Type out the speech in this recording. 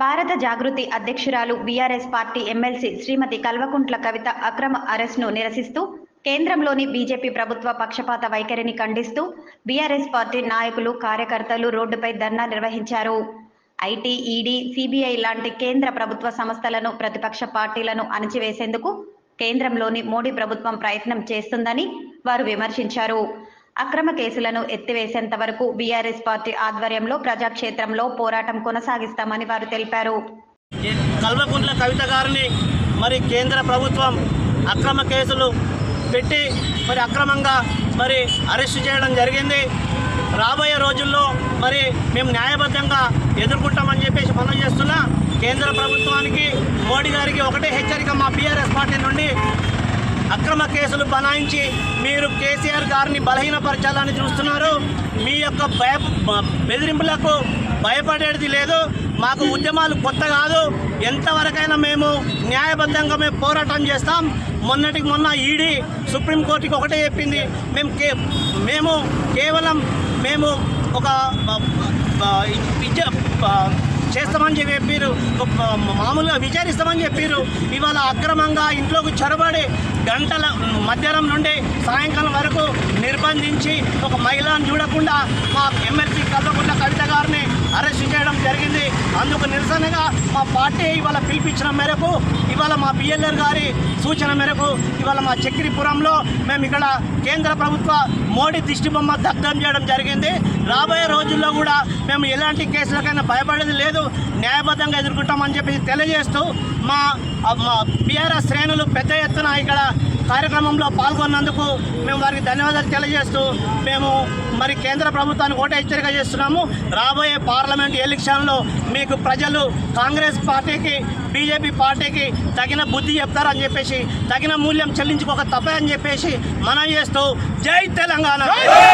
భారత జాగృతి అధ్యక్షురాలు BRS party MLC Srimathi Kalvakuntla Kavitha అక్రమ అరెస్ట్ను నిరసిస్తూ కేంద్రంలోని బీజేపీ ప్రభుత్వ పక్షపాత వైఖరిని ఖండిస్తూ బీఆర్ఎస్ పార్టీ నాయకులు కార్యకర్తలు రోడ్డుపై ధర్నా నిర్వహించారు. ఐటీ ఈడీ సిబిఐ లాంటి కేంద్ర ప్రభుత్వ సంస్థలను ప్రతిపక్ష పార్టీలను అణచివేసేందుకు కేంద్రంలోని మోడీ ప్రభుత్వం ప్రయత్నం చేస్తుందని వారు విమర్శించారు. అక్రమ కేసులను ఎత్తివేసేంత వరకు బీఆర్ఎస్ పార్టీ ఆధ్వర్యంలో ప్రజాక్షేత్రంలో పోరాటం కొనసాగిస్తామని వారు తెలిపారు. కల్వకుంట్ల కవిత గారిని మరి కేంద్ర ప్రభుత్వం అక్రమ కేసులు పెట్టి మరి అక్రమంగా మరి అరెస్ట్ చేయడం జరిగింది. రాబోయే రోజుల్లో మరి మేము న్యాయబద్ధంగా ఎదుర్కొంటామని చెప్పేసి మనం చేస్తున్నా కేంద్ర ప్రభుత్వానికి మోడీ గారికి ఒకటే హెచ్చరిక మా బీఆర్ఎస్ పార్టీ నుండి. అక్రమ కేసులు బనాయించి మీరు కేసీఆర్ గారిని బలహీనపరచాలని చూస్తున్నారు. మీ యొక్క భయ బెదిరింపులకు భయపడేది లేదు. మాకు ఉద్యమాలు కొత్త కాదు. ఎంతవరకైనా మేము న్యాయబద్ధంగా మేము పోరాటం చేస్తాం. మొన్నటికి మొన్న ఈడీ సుప్రీంకోర్టుకి ఒకటే చెప్పింది. మేము కే మేము కేవలం మేము ఒక విద్య చేస్తామని చెప్పి చెప్పారు. మామూలుగా విచారిస్తామని చెప్పారు. ఇవాళ అక్రమంగా ఇంట్లోకి చొరబడి గంటల మధ్యాహ్నం నుండి సాయంకాలం వరకు నిర్బంధించి ఒక మహిళను చూడకుండా మా ఎమ్మెల్సీ కల్వకుంట్ల కవిత గారిని అరెస్ట్ చేయడం జరిగింది. అందుకు నిరసనగా మా పార్టీ ఇవాళ పిలిపించిన మేరకు ఇవాళ మా బిఎల్ఆర్ గారి సూచన మేరకు ఇవాళ మా చక్రిపురంలో మేము ఇక్కడ కేంద్ర ప్రభుత్వ మోడీ దిష్టిబొమ్మ దగ్ధం చేయడం జరిగింది. రాబోయే రోజుల్లో కూడా మేము ఎలాంటి కేసులకైనా భయపడేది లేదు. న్యాయబద్ధంగా ఎదుర్కొంటామని చెప్పి తెలియజేస్తూ మా మా బీఆర్ఎస్ శ్రేణులు పెద్ద ఎత్తున ఇక్కడ కార్యక్రమంలో పాల్గొన్నందుకు మేము వారికి ధన్యవాదాలు తెలియజేస్తూ మేము మరి కేంద్ర ప్రభుత్వానికి ఓట హెచ్చరిక చేస్తున్నాము. రాబోయే పార్లమెంట్ ఎలక్షన్లో మీకు ప్రజలు కాంగ్రెస్ పార్టీకి బీజేపీ పార్టీకి తగిన బుద్ధి చెప్తారని చెప్పేసి తగిన మూల్యం చెల్లించుకోక తప్పని చెప్పేసి మనం చేస్తూ జై తెలంగాణ.